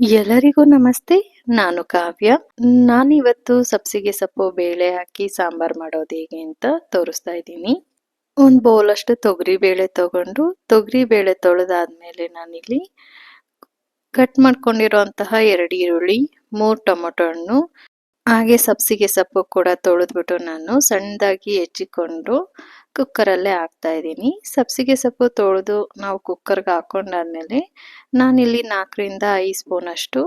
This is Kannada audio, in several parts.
ಎಲ್ಲರಿಗೂ ನಮಸ್ತೆ, ನಾನು ಕಾವ್ಯ. ನಾನಿವತ್ತು ಸಬ್ಸಿಗೆ ಸೊಪ್ಪು ಬೇಳೆ ಹಾಕಿ ಸಾಂಬಾರ್ ಮಾಡೋದು ಹೇಗೆ ಅಂತ ತೋರಿಸ್ತಾ ಇದ್ದೀನಿ. ಒಂದು ಅಷ್ಟು ತೊಗರಿ ಬೇಳೆ ತಗೊಂಡು, ತೊಗರಿ ಬೇಳೆ ತೊಳೆದಾದ್ಮೇಲೆ ನಾನಿಲ್ಲಿ ಕಟ್ ಮಾಡ್ಕೊಂಡಿರೋಂತಹ ಎರಡು ಈರುಳ್ಳಿ, ಮೂರು ಟೊಮೊಟೊ ಹಣ್ಣು ಹಾಗೆ ಸಬ್ಸಿಗೆ ಸೊಪ್ಪು ಕೂಡ ತೊಳೆದ್ಬಿಟ್ಟು ನಾನು ಸಣ್ಣದಾಗಿ ಹೆಚ್ಚಿಕೊಂಡು ಕುಕ್ಕರಲ್ಲೇ ಹಾಕ್ತಾ ಇದ್ದೀನಿ. ಸಬ್ಸಿಗೆ ಸೊಪ್ಪು ತೊಳೆದು ನಾವು ಕುಕ್ಕರ್ಗೆ ಹಾಕೊಂಡಾದ್ಮೇಲೆ ನಾನಿಲ್ಲಿ ನಾಲ್ಕರಿಂದ ಐದು ಸ್ಪೂನಷ್ಟು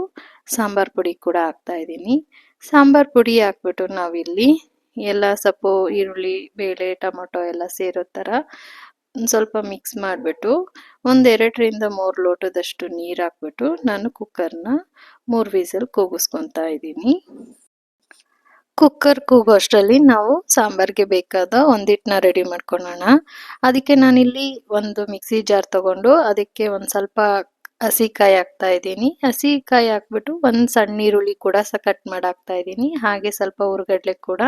ಸಾಂಬಾರ್ ಪುಡಿ ಕೂಡ ಹಾಕ್ತಾ ಇದ್ದೀನಿ. ಸಾಂಬಾರ್ ಪುಡಿ ಹಾಕ್ಬಿಟ್ಟು ನಾವಿಲ್ಲಿ ಎಲ್ಲ ಸೊಪ್ಪು, ಈರುಳ್ಳಿ, ಬೇಳೆ, ಟೊಮೊಟೊ ಎಲ್ಲ ಸೇರೋ ಥರ ಸ್ವಲ್ಪ ಮಿಕ್ಸ್ ಮಾಡಿಬಿಟ್ಟು ಒಂದೆರಡರಿಂದ ಮೂರು ಲೋಟದಷ್ಟು ನೀರು ಹಾಕ್ಬಿಟ್ಟು ನಾನು ಕುಕ್ಕರ್ನ ಮೂರು ವಿಸಲ್ ಕೂಗಿಸ್ಕೊತಾ ಇದ್ದೀನಿ. ಕುಕ್ಕರ್ ಕೂಗೋ ಅಷ್ಟರಲ್ಲಿ ನಾವು ಸಾಂಬಾರ್ಗೆ ಬೇಕಾದ ಒಂದಿಟ್ಟನ್ನ ರೆಡಿ ಮಾಡ್ಕೊಳ್ಳೋಣ ಅದಕ್ಕೆ ನಾನಿಲ್ಲಿ ಒಂದು ಮಿಕ್ಸಿ ಜಾರ್ ತಗೊಂಡು ಅದಕ್ಕೆ ಒಂದು ಸ್ವಲ್ಪ ಹಸಿ ಕಾಯಿ ಹಾಕ್ತಾ ಇದ್ದೀನಿ. ಹಸಿಕಾಯಿ ಹಾಕ್ಬಿಟ್ಟು ಒಂದು ಸಣ್ಣ ಈರುಳ್ಳಿ ಕೂಡ ಸಹ ಕಟ್ ಮಾಡಿ ಹಾಕ್ತಾ ಇದ್ದೀನಿ. ಹಾಗೆ ಸ್ವಲ್ಪ ಹುರ್ಗಡ್ಲೆ ಕೂಡ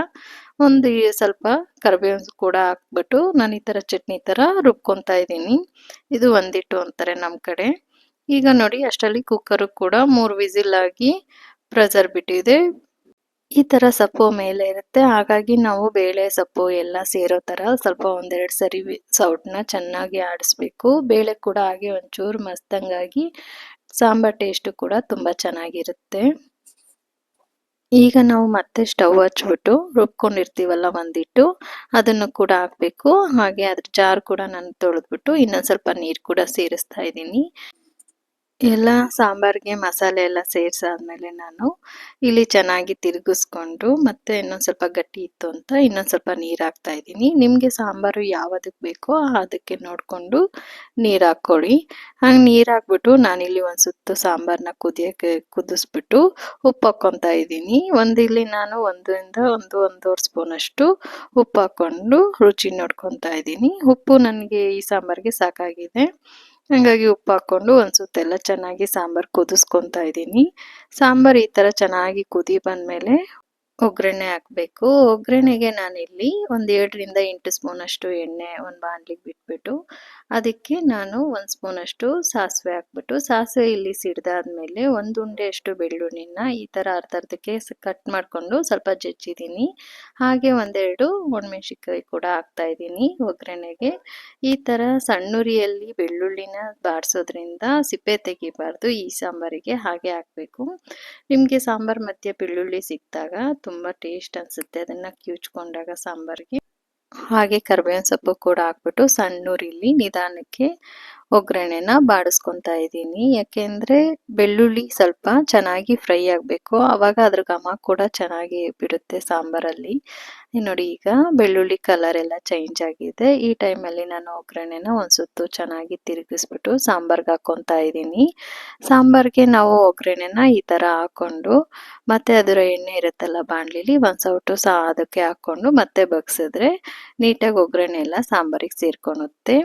ಒಂದು ಸ್ವಲ್ಪ ಕರಿಬೇವು ಕೂಡ ಹಾಕ್ಬಿಟ್ಟು ನಾನು ಈ ಥರ ಚಟ್ನಿ ಥರ ರುಬ್ಕೊತಾ ಇದ್ದೀನಿ. ಇದು ಒಂದಿಟ್ಟು ಅಂತಾರೆ ನಮ್ಮ ಕಡೆ. ಈಗ ನೋಡಿ ಅಷ್ಟರಲ್ಲಿ ಕುಕ್ಕರು ಕೂಡ ಮೂರು ವಿಸಿಲ್ ಆಗಿ ಪ್ರೆಸರ್ ಬಿಟ್ಟಿದೆ ಈ ಥರ ಸೊಪ್ಪು ಮೇಲೆ ಇರುತ್ತೆ. ಹಾಗಾಗಿ ನಾವು ಬೇಳೆ ಸೊಪ್ಪು ಎಲ್ಲ ಸೇರೋ ಥರ ಸ್ವಲ್ಪ ಒಂದೆರಡು ಸರಿ ಸೌಟ್ನ ಚೆನ್ನಾಗಿ ಆಡಿಸ್ಬೇಕು. ಬೇಳೆ ಕೂಡ ಹಾಗೆ ಒಂಚೂರು ಮಸ್ತಂಗಾಗಿ ಸಾಂಬಾರ್ ಟೇಸ್ಟು ಕೂಡ ತುಂಬ ಚೆನ್ನಾಗಿರುತ್ತೆ. ಈಗ ನಾವು ಮತ್ತೆ ಸ್ಟವ್ ಹಚ್ಬಿಟ್ಟು ರುಬ್ಕೊಂಡಿರ್ತೀವಲ್ಲ ಒಂದಿಟ್ಟು, ಅದನ್ನು ಕೂಡ ಹಾಕಬೇಕು. ಹಾಗೆ ಅದ್ರ ಜಾರ್ ಕೂಡ ನಾನು ತೊಳೆದ್ಬಿಟ್ಟು ಇನ್ನೊಂದು ಸ್ವಲ್ಪ ನೀರು ಕೂಡ ಸೇರಿಸ್ತಾ ಇದ್ದೀನಿ. ಎಲ್ಲ ಸಾಂಬಾರಿಗೆ ಮಸಾಲೆ ಎಲ್ಲ ಸೇರಿಸಾದ್ಮೇಲೆ ನಾನು ಇಲ್ಲಿ ಚೆನ್ನಾಗಿ ತಿರುಗಿಸ್ಕೊಂಡು ಮತ್ತೆ ಇನ್ನೊಂದು ಸ್ವಲ್ಪ ಗಟ್ಟಿ ಇತ್ತು ಅಂತ ಇನ್ನೊಂದು ಸ್ವಲ್ಪ ನೀರು ಹಾಕ್ತಾ ಇದ್ದೀನಿ. ನಿಮಗೆ ಸಾಂಬಾರು ಯಾವುದಕ್ಕೆ ಬೇಕೋ ಅದಕ್ಕೆ ನೋಡಿಕೊಂಡು ನೀರು ಹಾಕ್ಕೊಳ್ಳಿ ಹಂಗೆ ನೀರು ಹಾಕ್ಬಿಟ್ಟು ನಾನಿಲ್ಲಿ ಒಂದು ಸುತ್ತು ಸಾಂಬಾರನ್ನ ಕುದಿಯೋಕ್ಕೆ ಕುದಿಸ್ಬಿಟ್ಟು ಉಪ್ಪು ಹಾಕ್ಕೊತಾ ಇದ್ದೀನಿ. ಒಂದು ಇಲ್ಲಿ ನಾನು ಒಂದರಿಂದ ಒಂದು ಒಂದೂವರೆ ಸ್ಪೂನಷ್ಟು ಉಪ್ಪು ಹಾಕ್ಕೊಂಡು ರುಚಿ ನೋಡ್ಕೊತಾ ಇದ್ದೀನಿ. ಉಪ್ಪು ನನಗೆ ಈ ಸಾಂಬಾರಿಗೆ ಸಾಕಾಗಿದೆ. ಹಾಗಾಗಿ ಉಪ್ಪು ಹಾಕ್ಕೊಂಡು ಒಂದು ಸುತ್ತೆಲ್ಲ ಚೆನ್ನಾಗಿ ಸಾಂಬಾರು ಕುದಿಸ್ಕೊತಾ ಇದ್ದೀನಿ. ಸಾಂಬಾರು ಈ ಥರ ಚೆನ್ನಾಗಿ ಕುದಿ ಬಂದಮೇಲೆ ಒಗ್ಗರಣೆ ಹಾಕಬೇಕು. ಒಗ್ಗರಣೆಗೆ ನಾನಿಲ್ಲಿ ಒಂದು ಏಳರಿಂದ ಎಂಟು ಸ್ಪೂನಷ್ಟು ಎಣ್ಣೆ, ಒಂದು ಬಾಣಲಿಗೆ ಬಿಟ್ಬಿಟ್ಟು ಅದಕ್ಕೆ ನಾನು ಒಂದು ಸ್ಪೂನಷ್ಟು ಸಾಸಿವೆ ಹಾಕ್ಬಿಟ್ಟು, ಸಾಸಿವೆ ಇಲ್ಲಿ ಸಿಡ್ದಾದ್ಮೇಲೆ ಒಂದು ಉಂಡೆಯಷ್ಟು ಬೆಳ್ಳುಳ್ಳಿನ ಈ ಥರ ಅರ್ಧ ಅರ್ಧಕ್ಕೆ ಕಟ್ ಮಾಡಿಕೊಂಡು ಸ್ವಲ್ಪ ಜಜ್ಜಿದ್ದೀನಿ ಹಾಗೆ ಒಂದೆರಡು ಒಣಮೆಣ್ಸಿನ್ಕಾಯಿ ಕೂಡ ಹಾಕ್ತಾ ಇದ್ದೀನಿ ಒಗ್ಗರಣೆಗೆ. ಈ ಥರ ಸಣ್ಣುರಿಯಲ್ಲಿ ಬೆಳ್ಳುಳ್ಳಿನ ಬಾಡಿಸೋದ್ರಿಂದ ಸಿಪ್ಪೆ ತೆಗಿಬಾರ್ದು, ಈ ಸಾಂಬಾರಿಗೆ ಹಾಗೆ ಹಾಕಬೇಕು. ನಿಮಗೆ ಸಾಂಬಾರು ಮಧ್ಯೆ ಬೆಳ್ಳುಳ್ಳಿ ಸಿಕ್ಕಿದಾಗ ತುಂಬ ಟೇಸ್ಟ್ ಅನಿಸುತ್ತೆ, ಅದನ್ನು ಕಿವುಚ್ಕೊಂಡಾಗ ಸಾಂಬಾರಿಗೆ. ಹಾಗೆ ಕರ್ಬೇವಿನ ಸೊಪ್ಪು ಕೂಡ ಹಾಕ್ಬಿಟ್ಟು ಸಣ್ಣೂರಿಲಿ ನಿಧಾನಕ್ಕೆ ಒಗ್ಗರಣೆನ ಬಾಡಿಸ್ಕೊತಾ ಇದ್ದೀನಿ. ಯಾಕೆಂದರೆ ಬೆಳ್ಳುಳ್ಳಿ ಸ್ವಲ್ಪ ಚೆನ್ನಾಗಿ ಫ್ರೈ ಆಗಬೇಕು. ಆವಾಗ ಅದ್ರ ಘಮ ಕೂಡ ಚೆನ್ನಾಗಿ ಬಿಡುತ್ತೆ ಸಾಂಬಾರಲ್ಲಿ. ನೋಡಿ ಈಗ ಬೆಳ್ಳುಳ್ಳಿ ಕಲರ್ ಎಲ್ಲ ಚೇಂಜ್ ಆಗಿದೆ. ಈ ಟೈಮಲ್ಲಿ ನಾನು ಒಗ್ಗರಣೆನ ಒಂದು ಸುತ್ತು ಚೆನ್ನಾಗಿ ತಿರುಗಿಸ್ಬಿಟ್ಟು ಸಾಂಬಾರ್ಗೆ ಹಾಕೊತಾ ಇದ್ದೀನಿ. ಸಾಂಬಾರ್ಗೆ ನಾವು ಒಗ್ಗರಣೆನ ಈ ಥರ ಹಾಕ್ಕೊಂಡು, ಮತ್ತೆ ಅದರ ಎಣ್ಣೆ ಇರುತ್ತಲ್ಲ ಬಾಣಲಿಲಿ, ಒಂದು ಸೌಟು ಸಹ ಅದಕ್ಕೆ ಹಾಕ್ಕೊಂಡು ಮತ್ತೆ ಬಗ್ಸಿದ್ರೆ ನೀಟಾಗಿ ಒಗ್ಗರಣೆ ಎಲ್ಲ ಸಾಂಬಾರಿಗೆ ಸೇರ್ಕೊಳುತ್ತೆ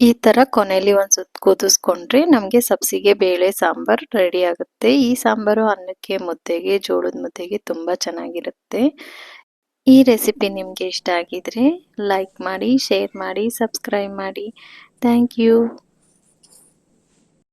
ಈ ಥರ ಕೊನೆಯಲ್ಲಿ ಒಂದು ಸುತ್ತ ಕುದಿಸ್ಕೊಂಡ್ರೆ ನಮಗೆ ಸಬ್ಸಿಗೆ ಬೇಳೆ, ಸಾಂಬಾರ್ ರೆಡಿ ಆಗುತ್ತೆ. ಈ ಸಾಂಬಾರು ಅನ್ನಕ್ಕೆ ಮುದ್ದೆಗೆ, ಜೋಳದ ಮುದ್ದೆಗೆ ತುಂಬ ಚೆನ್ನಾಗಿರುತ್ತೆ. ಈ ರೆಸಿಪಿ ನಿಮಗೆ ಇಷ್ಟ ಆಗಿದ್ರೆ ಲೈಕ್ ಮಾಡಿ ಶೇರ್ ಮಾಡಿ ಸಬ್ಸ್ಕ್ರೈಬ್ ಮಾಡಿ. Thank you